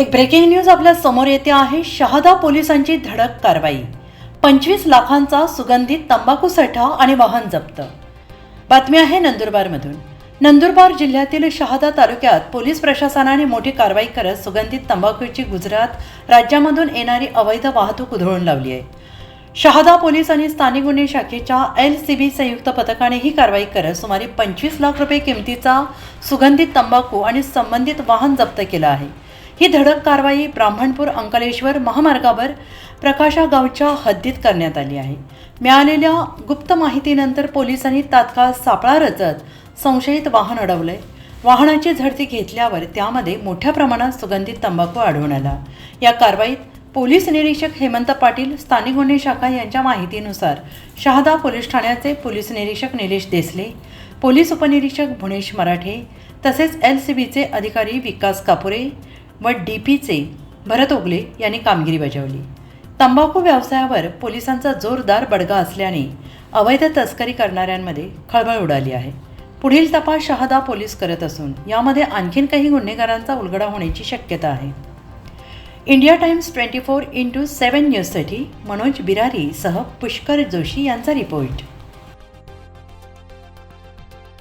एक breaking news आपल्यासमोर येते आहे. शहादा पोलिसांची धडक कारवाई. पंचवीस लाखांचा सुगंधित तंबाखू साठा आणि वाहन जप्त. बातमी आहे नंदुरबारमधून. नंदुरबार जिल्ह्यातील शहादा तालुक्यात पोलीस प्रशासनाने मोठी कारवाई करत सुगंधित तंबाखूची गुजरात राज्यामधून येणारी अवैध वाहतूक उधळून लावली आहे. शहादा पोलीस आणि स्थानिक गुन्हे शाखेच्या एल सी बी संयुक्त पथकाने ही कारवाई करत सुमारे पंचवीस लाख रुपये किमतीचा सुगंधित तंबाखू आणि संबंधित वाहन जप्त केलं आहे. ही धडक कारवाई ब्राह्मणपूर अंकलेश्वर महामार्गावर प्रकाशा गावच्या हद्दीत करण्यात आली आहे. मिळालेल्या गुप्त माहितीनंतर पोलिसांनी तात्काळ सापळा रचत संशयित वाहन अडवलंय वाहनाची झडती घेतल्यावर त्यामध्ये मोठ्या प्रमाणात सुगंधित तंबाखू आढळून आला. या कारवाईत पोलीस निरीक्षक हेमंत पाटील स्थानिक गुन्हे शाखा यांच्या माहितीनुसार शहादा पोलीस ठाण्याचे पोलीस निरीक्षक निलेश देसले पोलीस उपनिरीक्षक भुणेश मराठे तसेच एल सी बीचे अधिकारी विकास कापुरे व डी पीचे भरत ओगले यांनी कामगिरी बजावली. तंबाखू व्यवसायावर पोलिसांचा जोरदार बडगा असल्याने अवैध तस्करी करणाऱ्यांमध्ये खळबळ उडाली आहे. पुढील तपास शहादा पोलीस करत असून यामध्ये आणखीन काही गुन्हेगारांचा उलगडा होण्याची शक्यता आहे. India Times twenty four into seven न्यूजसाठी मनोज बिरारी सह पुष्कर जोशी यांचा रिपोर्ट.